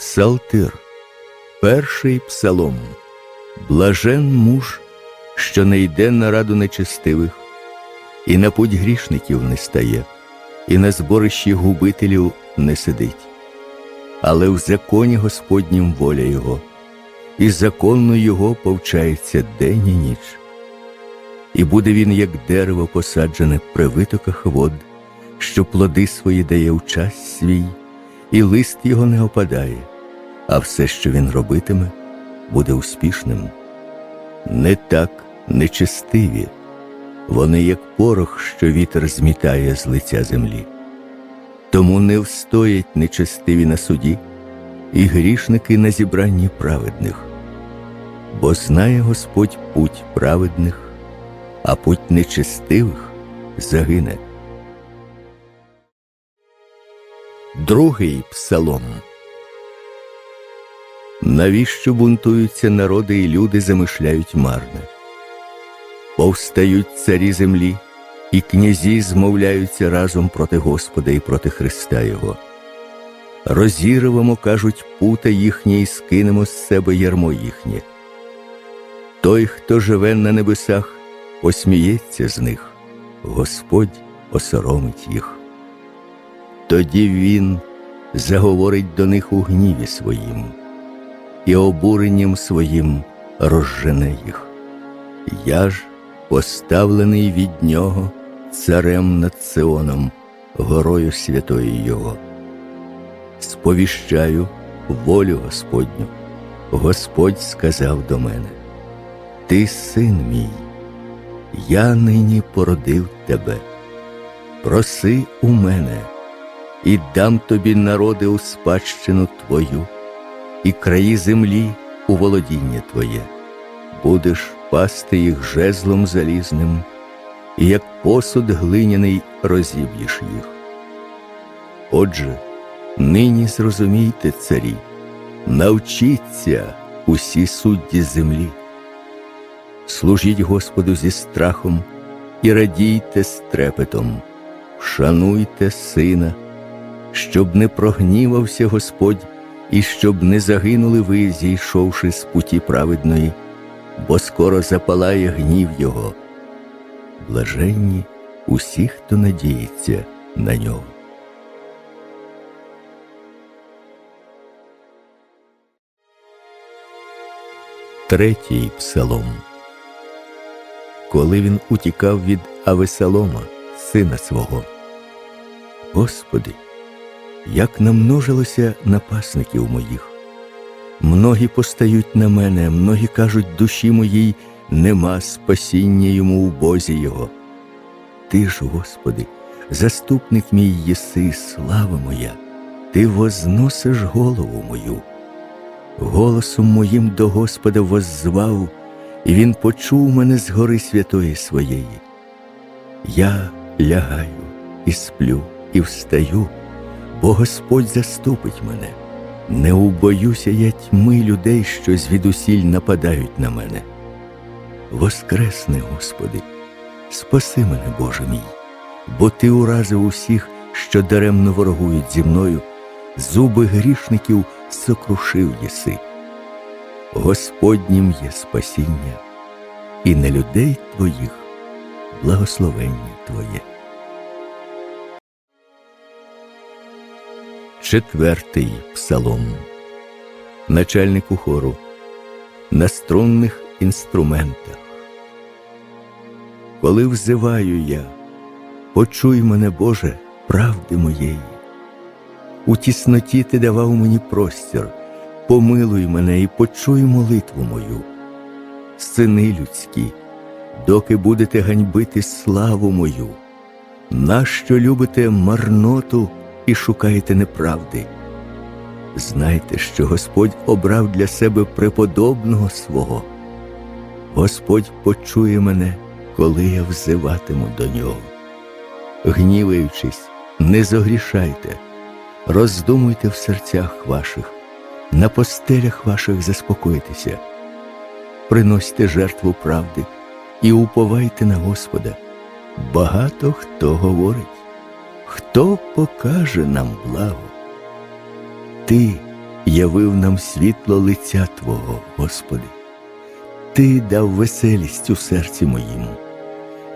Псалтир, перший псалом. Блажен муж, що не йде на раду нечестивих, і на путь грішників не стає, і на зборищі губителів не сидить. Але в законі Господнім воля Його, і законно Його повчається день і ніч. І буде він, як дерево посаджене при витоках вод, що плоди свої дає в час свій, і лист його не опадає, а все, що він робитиме, буде успішним. Не так нечестиві, вони, як порох, що вітер змітає з лиця землі. Тому не встоять нечестиві на суді, і грішники на зібранні праведних, бо знає Господь путь праведних, а путь нечестивих загине. Другий псалом. Навіщо бунтуються народи і люди замишляють марне? Повстають царі землі, і князі змовляються разом проти Господа і проти Христа Його. Розірвемо, кажуть, пута їхнє і скинемо з себе ярмо їхнє. Той, хто живе на небесах, посміється з них, Господь осоромить їх. Тоді він заговорить до них у гніві своїм, і обуренням своїм розжене їх. Я ж, поставлений від нього царем над Сионом, горою святої Його. Сповіщаю волю Господню. Господь сказав до мене: Ти син мій, я нині породив тебе. Проси у мене і дам тобі народи у спадщину твою, і краї землі у володіння твоє, будеш пасти їх жезлом залізним, і як посуд глиняний розіб'єш їх. Отже, нині зрозумійте, царі, навчіться усі судді землі, служіть Господу зі страхом і радійте з трепетом, шануйте сина щоб не прогнівався Господь і щоб не загинули ви, зійшовши з путі праведної, бо скоро запалає гнів Його. Блаженні усі, хто надіється на нього. Третій псалом. Коли він утікав від Авесалома, сина свого. Господи, як намножилося напасників моїх. Многі постають на мене, многі кажуть душі моїй, нема спасіння йому у Бозі Його. Ти ж, Господи, заступник мій єси, слава моя, Ти возносиш голову мою. Голосом моїм до Господа воззвав, і Він почув мене з гори святої своєї. Я лягаю і сплю, і встаю бо Господь заступить мене. Не убоюся я тьми людей, що звідусіль нападають на мене. Воскресне, Господи, спаси мене, Боже мій, бо Ти уразив усіх, що даремно ворогують зі мною, зуби грішників сокрушив єси. Господнім є спасіння, і на людей Твоїх благословення Твоє. Четвертий псалом, начальнику хору на струнних інструментах. Коли взиваю я, почуй мене, Боже, правди моєї. У тісноті ти давав мені простір, помилуй мене і почуй молитву мою. Сини людські, доки будете ганьбити славу мою, нащо любите марноту? І шукаєте неправди. Знайте, що Господь обрав для себе преподобного свого. Господь почує мене, коли я взиватиму до нього. Гніваючись, не зогрішайте, роздумуйте в серцях ваших, на постелях ваших заспокойтеся, приносьте жертву правди і уповайте на Господа. Багато хто говорить. Хто покаже нам благо? Ти явив нам світло лиця Твого, Господи. Ти дав веселість у серці моїм.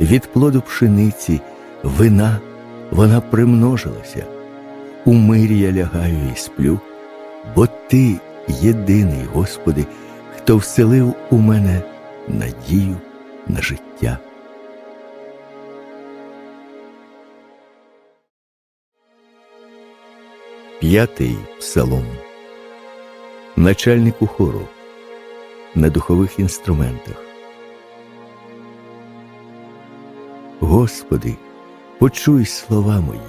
Від плоду пшениці, вина вона примножилася. У мирі я лягаю і сплю, бо Ти єдиний, Господи, хто вселив у мене надію на життя. П'ятий псалом. Начальнику хору на духових інструментах. Господи, почуй слова мої,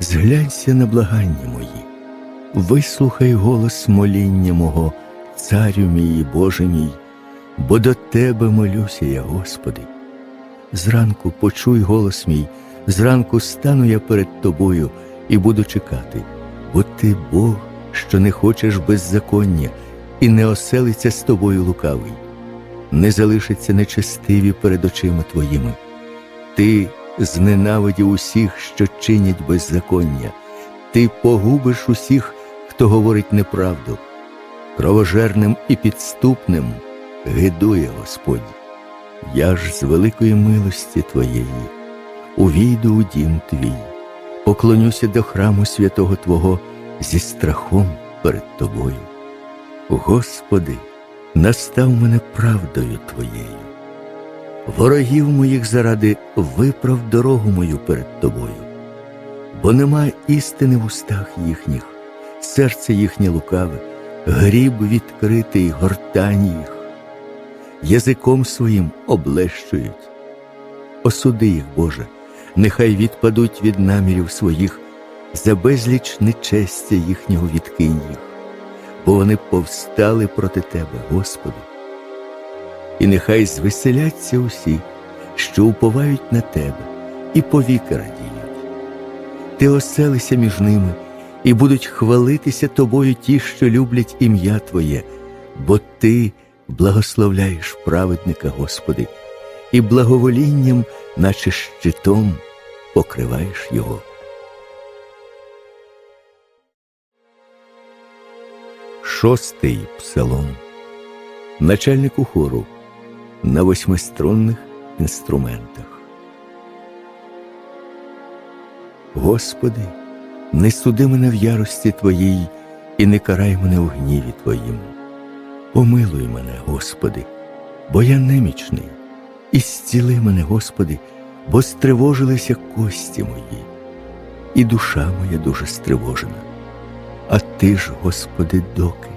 зглянься на благання мої, вислухай голос моління мого, царю мій Боже мій, бо до Тебе молюся я, Господи. Зранку почуй голос мій, зранку стану я перед Тобою і буду чекати, бо Ти Бог, що не хочеш беззаконня, і не оселиться з тобою лукавий, не залишиться нечестиві перед очима Твоїми. Ти зненавидів усіх, що чинять беззаконня, ти погубиш усіх, хто говорить неправду. Кровожерним і підступним гидує Господь. Я ж з великої милості Твоєї увійду у дім Твій, поклонюся до храму святого Твого зі страхом перед Тобою. Господи, настав мене правдою Твоєю. Ворогів моїх заради виправ дорогу мою перед Тобою, бо нема істини в устах їхніх, серце їхнє лукаве, гріб відкритий, гортань їх, язиком своїм облещують. Осуди їх, Боже, нехай відпадуть від намірів своїх, за безліч нечестя їхнього відкинь їх, бо вони повстали проти Тебе, Господи і нехай звеселяться усі, що уповають на тебе, і повіки радіють. Ти оселися між ними, і будуть хвалитися тобою ті, що люблять ім'я Твоє, бо Ти благословляєш праведника, Господи, і благоволінням, наче щитом, покриваєш його. Шостий псалом. Начальнику хору на восьмиструнних інструментах. Господи, не суди мене в ярості Твоїй і не карай мене у гніві Твоїм. Помилуй мене, Господи, бо я немічний, і зціли мене, Господи, бо стривожилися кості мої, і душа моя дуже стривожена. А Ти ж, Господи, доки.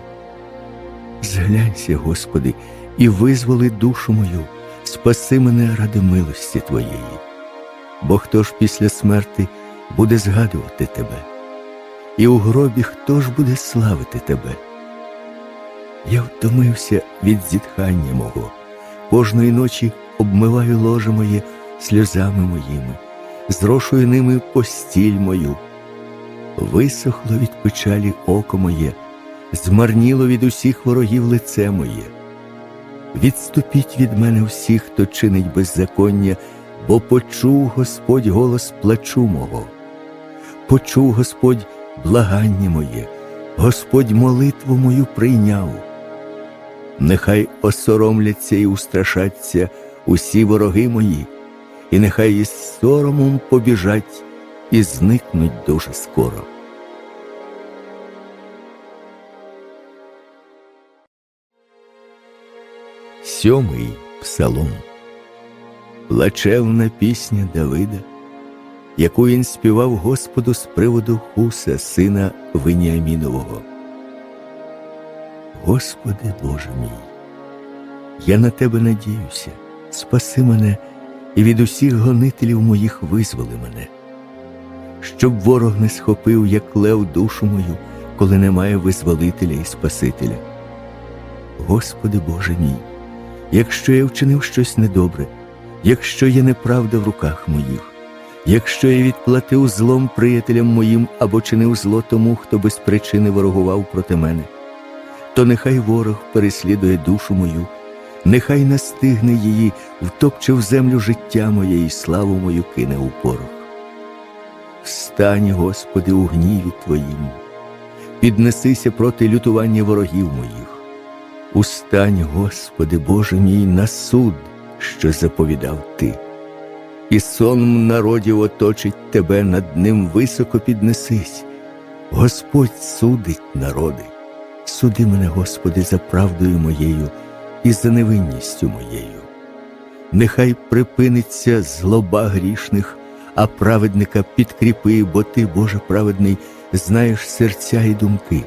Зглянься, Господи, і визволи душу мою, спаси мене ради милості Твоєї. Бо хто ж після смерти буде згадувати Тебе, і у гробі хто ж буде славити Тебе? Я втомився від зітхання мого, кожної ночі обмиваю ложе моє сльозами моїми, зрошую ними постіль мою. Висохло від печалі око моє, змарніло від усіх ворогів лице моє. Відступіть від мене всі, хто чинить беззаконня, бо почув Господь голос плачу мого, почув Господь благання моє, Господь молитву мою прийняв. Нехай осоромляться і устрашаться усі вороги мої, і нехай із соромом побіжать і зникнуть дуже скоро. Сьомий псалом, плачевна пісня Давида, яку він співав Господу з приводу Хуса, сина Веніамінового. Господи Боже мій, я на тебе надіюся, спаси мене і від усіх гонителів моїх визволи мене, щоб ворог не схопив, як лев душу мою, коли немає визволителя і Спасителя. Господи Боже мій якщо я вчинив щось недобре, якщо є неправда в руках моїх, якщо я відплатив злом приятелям моїм або чинив зло тому, хто без причини ворогував проти мене, то нехай ворог переслідує душу мою, нехай настигне її, втопче в землю життя моє і славу мою кине у порох. Встань, Господи, у гніві Твоїм, піднесися проти лютування ворогів моїх. Устань, Господи, Боже мій, на суд, що заповідав Ти. І сон народів оточить тебе, над ним високо піднесись. Господь судить народи. Суди мене, Господи, за правдою моєю і за невинністю моєю. Нехай припиниться злоба грішних, а праведника підкріпи, бо ти, Боже праведний, знаєш серця і думки.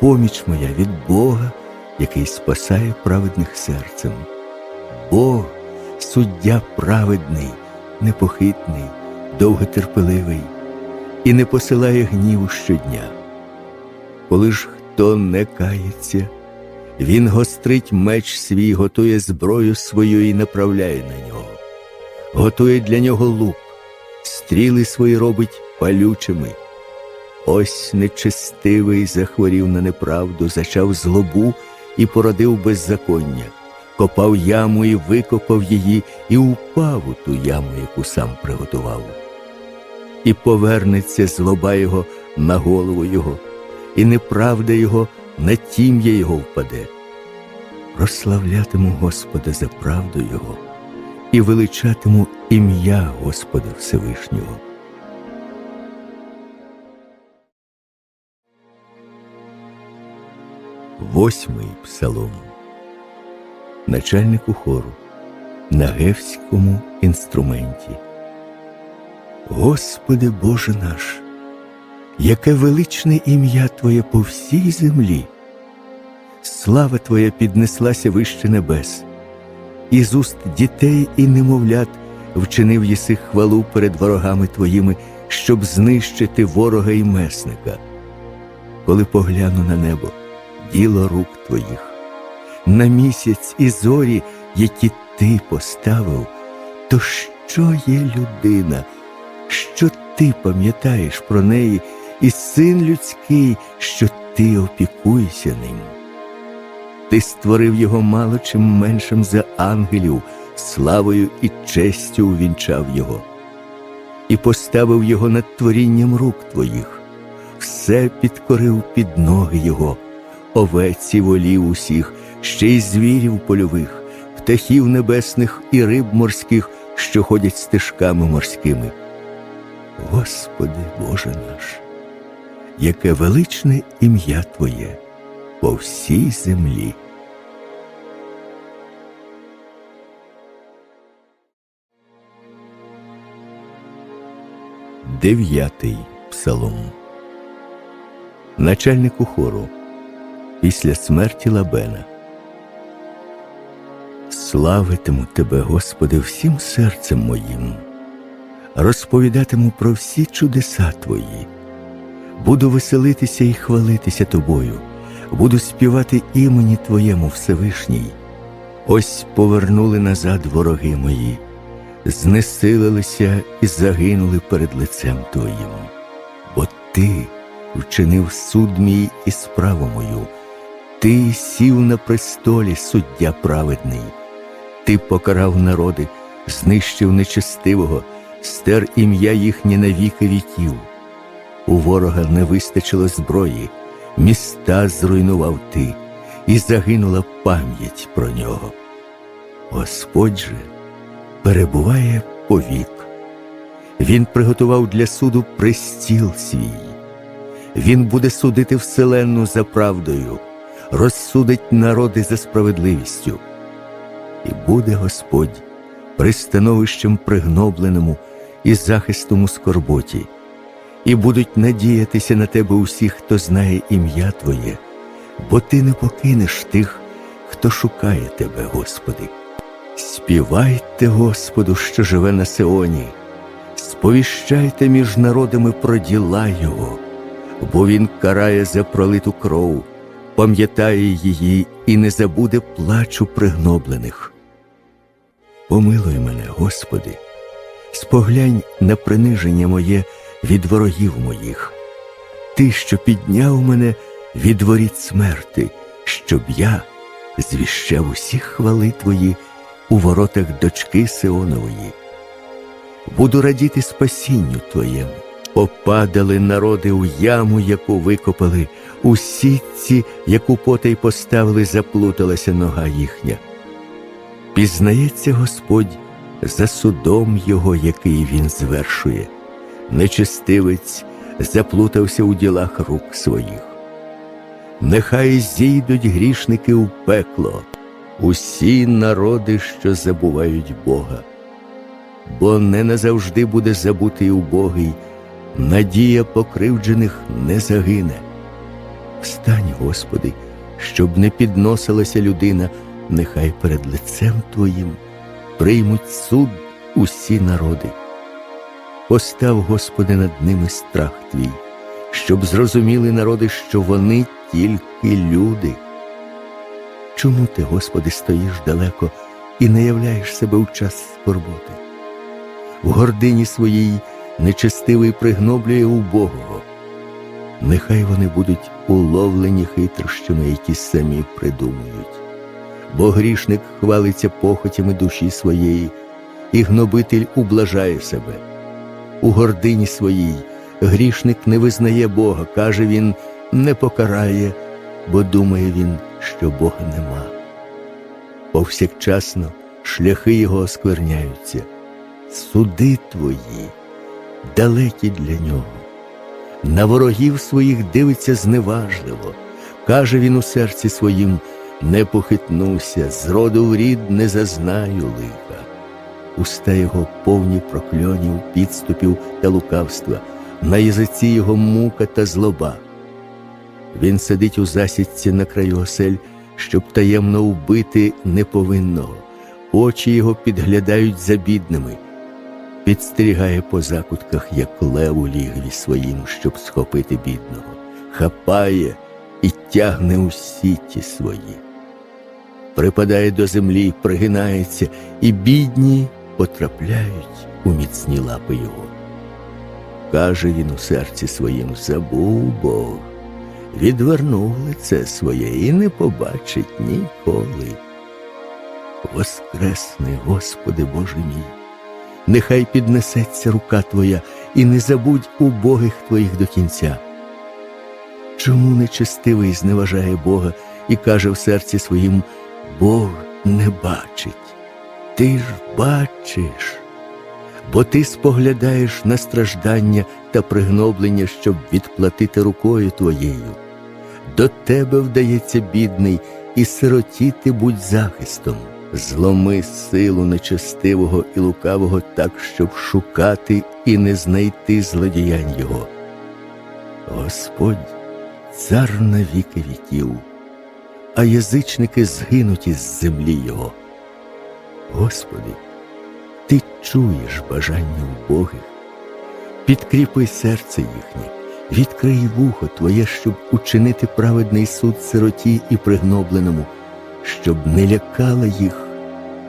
Поміч моя від Бога, який спасає праведних серцем. Бог, суддя праведний, непохитний, довготерпеливий і не посилає гніву щодня. Коли ж хто не кається, він гострить меч свій, готує зброю свою і направляє на нього, готує для нього лук, стріли свої робить палючими. Ось нечестивий захворів на неправду, зачав злобу і породив беззаконня, копав яму і викопав її, і упав у ту яму, яку сам приготував. І повернеться злоба його на голову його, і неправда його на тім'я його впаде. Прославлятиму Господа за правду Його і величатиму ім'я Господа Всевишнього. Восьмий псалом. Начальнику хору на гевському інструменті. Господи Боже наш, яке величне ім'я Твоє по всій землі. Слава Твоя піднеслася вище небес, із уст дітей і немовлят вчинив єси хвалу перед ворогами Твоїми, щоб знищити ворога і месника. Коли погляну на небо, діло рук Твоїх, на місяць і зорі, які Ти поставив, то що є людина, що ти пам'ятаєш про неї, і син людський, що ти опікуєшся ним? Ти створив його мало чим меншим за ангелів, славою і честю увінчав його, і поставив його над творінням рук твоїх, все підкорив під ноги його, овець і волів усіх, ще й звірів польових, птахів небесних і риб морських, що ходять стежками морськими. Господи Боже наш, яке величне ім'я Твоє по всій землі. Дев'ятий псалом. Начальнику хору після смерті Лабена. Славитиму Тебе, Господи, всім серцем моїм, розповідатиму про всі чудеса Твої, буду веселитися і хвалитися Тобою, буду співати імені Твоєму Всевишній. Ось повернули назад вороги мої, знесилилися і загинули перед лицем Твоїм, бо Ти вчинив суд мій і справу мою, Ти сів на престолі суддя праведний, Ти покарав народи, знищив нечестивого, стер ім'я їхнє на віки віків. У ворога не вистачило зброї, міста зруйнував ти, і загинула пам'ять про нього. Господь же перебуває повік. Він приготував для суду пристіл свій. Він буде судити вселенну за правдою, розсудить народи за справедливістю. І буде Господь пристановищем пригнобленому і захистом у скорботі, і будуть надіятися на тебе усі, хто знає ім'я Твоє, бо Ти не покинеш тих, хто шукає Тебе, Господи. Співайте Господу, що живе на Сеоні, сповіщайте між народами про діла Його, бо Він карає за пролиту кров, пам'ятає її і не забуде плачу пригноблених. Помилуй мене, Господи, споглянь на приниження моє від ворогів моїх, Ти, що підняв мене від воріт смерти, щоб я звіщав усі хвали Твої у воротах дочки Сионової. Буду радіти спасінню Твоєму, Попадали народи у яму, яку викопали, у сітці, яку потай поставили, заплуталася нога їхня. Пізнається Господь за судом його, який він звершує. Нечестивець заплутався у ділах рук своїх. Нехай зійдуть грішники у пекло, усі народи, що забувають Бога. Бо не назавжди буде забутий убогий, надія покривджених не загине. Встань, Господи, щоб не підносилася людина, нехай перед лицем Твоїм приймуть суд усі народи. Постав, Господи, над ними страх Твій, щоб зрозуміли народи, що вони тільки люди. Чому ти, Господи, стоїш далеко і не являєш себе у час скорботи? В гордині своїй нечестивий пригноблює убогого. Нехай вони будуть уловлені хитрощами, які самі придумують. Бо грішник хвалиться похотями душі своєї, і гнобитель ублажає себе. У гордині своїй грішник не визнає Бога, каже він, не покарає, бо думає він, що Бога нема. Повсякчасно шляхи його оскверняються, суди твої далекі для нього. На ворогів своїх дивиться зневажливо, каже він у серці своїм не похитнуся, зроду в рід не зазнаю лиха. Уста його повні прокльонів, підступів та лукавства, на язиці його мука та злоба. Він сидить у засідці на краю осель, щоб таємно вбити неповинного, очі його підглядають за бідними, підстерігає по закутках, як лев у лігві своїм, щоб схопити бідного, хапає і тягне у сіті свої. Припадає до землі, пригинається, і бідні потрапляють у міцні лапи його. Каже він у серці своїм забув Бог, відвернув лице своє і не побачить ніколи. Воскресни, Господи Боже мій, нехай піднесеться рука Твоя і не забудь убогих Твоїх до кінця. Чому нечестивий зневажає Бога і каже в серці своїм Бог не бачить? Ти ж бачиш, бо ти споглядаєш на страждання та пригноблення, щоб відплатити рукою твоєю. До тебе вдається бідний, і сиротіти будь захистом, зломи силу нечестивого і лукавого так, щоб шукати і не знайти злодіянь його. Господь, цар на віки віків, а язичники згинуть із землі Його. Господи, Ти чуєш бажання убогих, підкріпи серце їхнє, відкрий вухо Твоє, щоб учинити праведний суд сироті і пригнобленому, щоб не лякала їх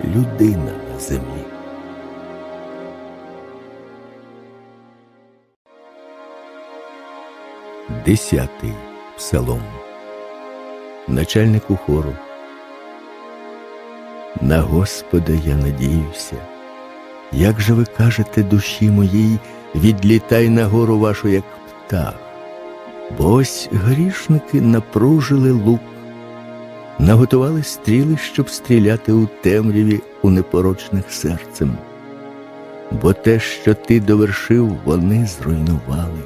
людина на землі. Десятий псалом. Начальнику хору. На Господа я надіюся. Як же ви кажете душі моїй, відлітай на гору вашу, як птах, бо ось грішники напружили лук, наготували стріли, щоб стріляти у темряві у непорочних серцем. Бо те, що ти довершив, вони зруйнували.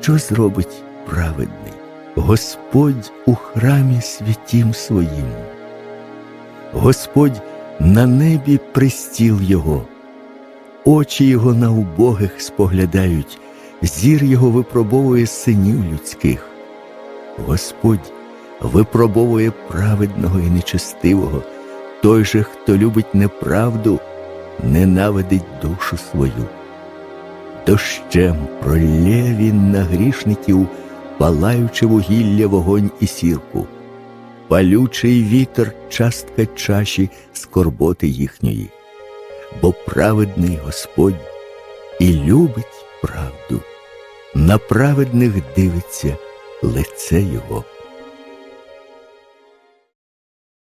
Що зробить праведний? Господь у храмі святім своїм. Господь на небі пристіл Його, очі Його на убогих споглядають, зір Його випробовує синів людських. Господь випробовує праведного і нечестивого, той же, хто любить неправду, ненавидить душу свою. Дощем пролє він на грішників, палаючи вугілля, вогонь і сірку палючий вітер частка чаші скорботи їхньої, бо праведний Господь і любить правду, на праведних дивиться лице Його.